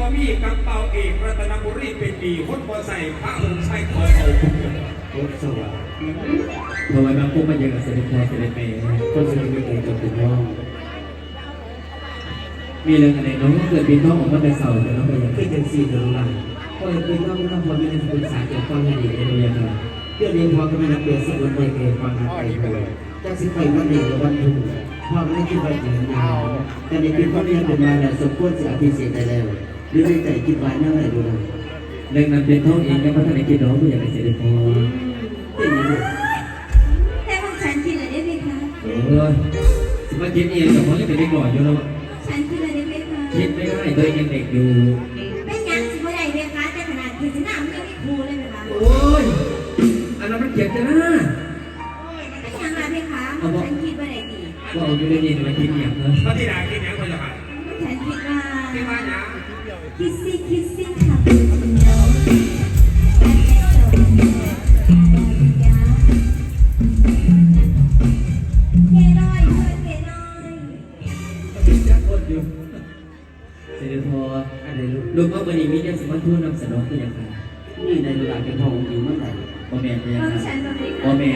บะมีกระเป๋าเอกรัตนบุรีเป็นดีฮดบอใส่พระองค์ใส่คอยเอารถสว่างพอไว้บางปุ๊บมาเจอกับเสด็จพ่อเสด็จแม่ก็เลยมีเองกับคุงพ่อมีเรื่องอะไรน้องเกิดปีน้องของมันแต่เสาร์แต่น้องไปยังขึ้นยังสี่เดือนไรคงก็เลยปีน้องก็พอมีเรื่องปรึกษาเกต่ยวกังาดีในระเรียนเราเพื่อเรียนพอก็ไม่นับเดือนสิบวันไปเองความรักไปเลยจากสิบไปวันเดียววันทุ่งพ่อไม่ได้คิดว่าจะนานแต่ในปีพ่อเรียนเป็นมาแล้วสมควรจะอภิเษกได้แล้ว หรือในใจคิดไว้นั่นแหละดูนะเรื่องนั้นเป็นท้องเองยังพัฒนากิจน้องก็อยากเป็นเสด็จพ่อเป็นยังไงแต่ของฉันคิดอะไรได้ไหมคะเออสมาคิดเองแต่พ่อยังเป็นเด็กหน่อยอยู่แล้วฉันคิดอะไรได้ไหมคะคิดไม่ได้ตัวเองยังเด็กอยู่เป็นยังสิบ่ได้ไหมคะแต่ขนาดที่ฉันน้ำยังไม่ครูเลยไหมคะโอ้ยอันนั้นมันเขียนจะนะเป็นยังไงไหมคะฉันคิดว่าได้ดีว่าเอาอยู่ในนี้มาคิดอย่างเนอะ ที่มาอย่างคิดสิคิดสิค่ะเป็นน้องแต่ไม่สนยาเกน้อยเพื่อนเกน้อยจักคนอยู่เสด็จพ่ออะไรลูกลูกเอาบันนี้มีเนี่ยสมาทูนำสนอตัวอย่างไรนี่ในเวลาเป็นทองจริงเมื่อไหร่พ่อแม่ตัวอย่างของไรฉันก็ไม่พ่อแม่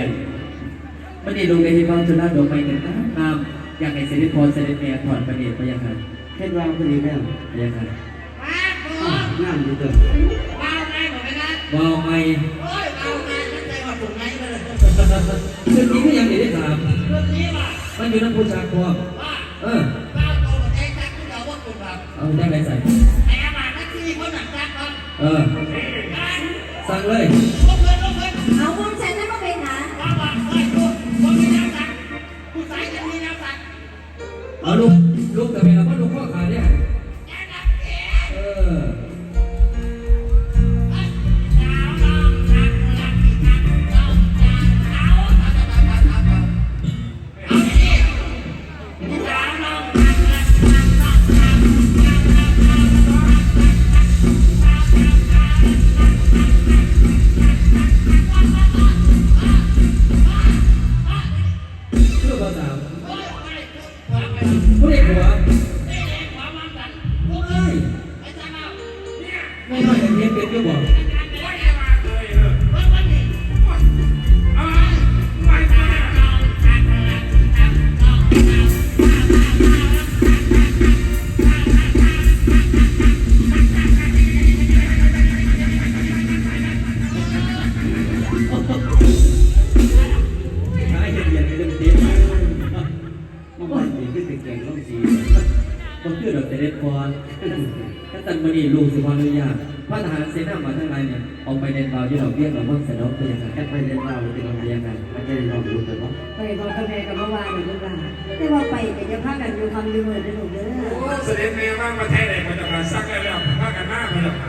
วันนี้ลูกได้ที่บ้านจุฬาดอกไม้กันตามอยากให้เสด็จพ่อเสด็จแม่ถอนประเดี๋ยวตัวอย่างไร เห็นว่าคนนี้แล้วตัวอย่างไรงานอยู่เกินว้าวไม่ชุดนี้ก็ยังไม่ได้ถามมันอยู่น้ำผู้ชายควงเออเอาได้ไรใส่เออสั่งเลย ไม่น้อยแต่เพียงเป็นก็บอกใช่เย็นๆในเรื่องนี้มันไม่ดีขึ้นเป็นแกงล่องสีผมชื่อดอกเตเด็ดพร ถ้าตันมณีลูกสิพรอนุญาตพระทหารเสนามาทั้งหลายเนี่ยออกไปเดินบ่าวที่ดอกเบี้ยเราบ้างเสนอตัวอย่างไรแค่ไปเรียนเราเป็นอะไรยังไงไม่ใช่ลองดูแต่ว่าไปบอกกับแม่กับเมื่อวานหนูลูกหลานแต่ว่าไปแต่จะพากันอยู่คำอยู่เหมือนเดิมเด้อเสด็จแม่บ้างประเทศไหนพระเจ้าค่ะสักแล้วพากันหน้าพระเจ้าค่ะ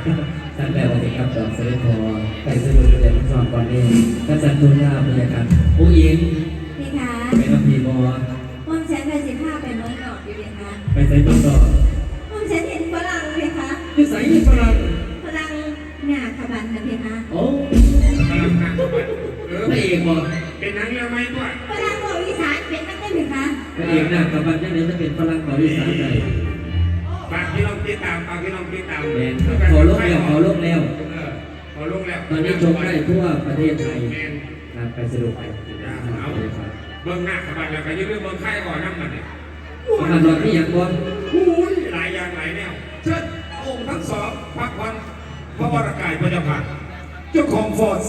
ตั้งแต่วันที่ครับดอกเสด็จพรไปสะดุดเด็นสอนก่อนเองก็จัดตุลาพยากรรมผู้หญิงพี่คะเป็นอภีบอของฉันไปสิบห้าไปเมืองนอกอยู่เลยคะไปใส่ต้นดอกของฉันเห็นฝรั่งเลยคะ นิสัยยิ่งฝรั่งฝรั่งหน้าขบันนะพี่คะโอ้พลังงานเข้าไปเออพระเอกบอกเป็นหนังเรื่องไหมด้วยฝรั่งบอกอีสานเป็นนักได้ไหมคะพระเอกหน้ากับบันยังไงจะเป็นฝรั่งบริษัทใดฝากพี่น้องติดตามฝากพี่น้องติดตามแมนขอโลกแล้วขอโลกแล้วเออขอลงแล้วตอนนี้ชมได้ทั่วประเทศไทยแมนครับไปสะดวกไปเอาเบิ้งหน้าขบันแล้วก็ยืดเบิ้งไข่ก่อนนั่งมันเนี่ยประมาณตอนที่อย่างก่อนอุ้ยหลายอย่างหลายแนวเชิญองค์ ทั้งสองพักวันพระวรกายพระเจ้าค่ะเจ้าของฟอร์ด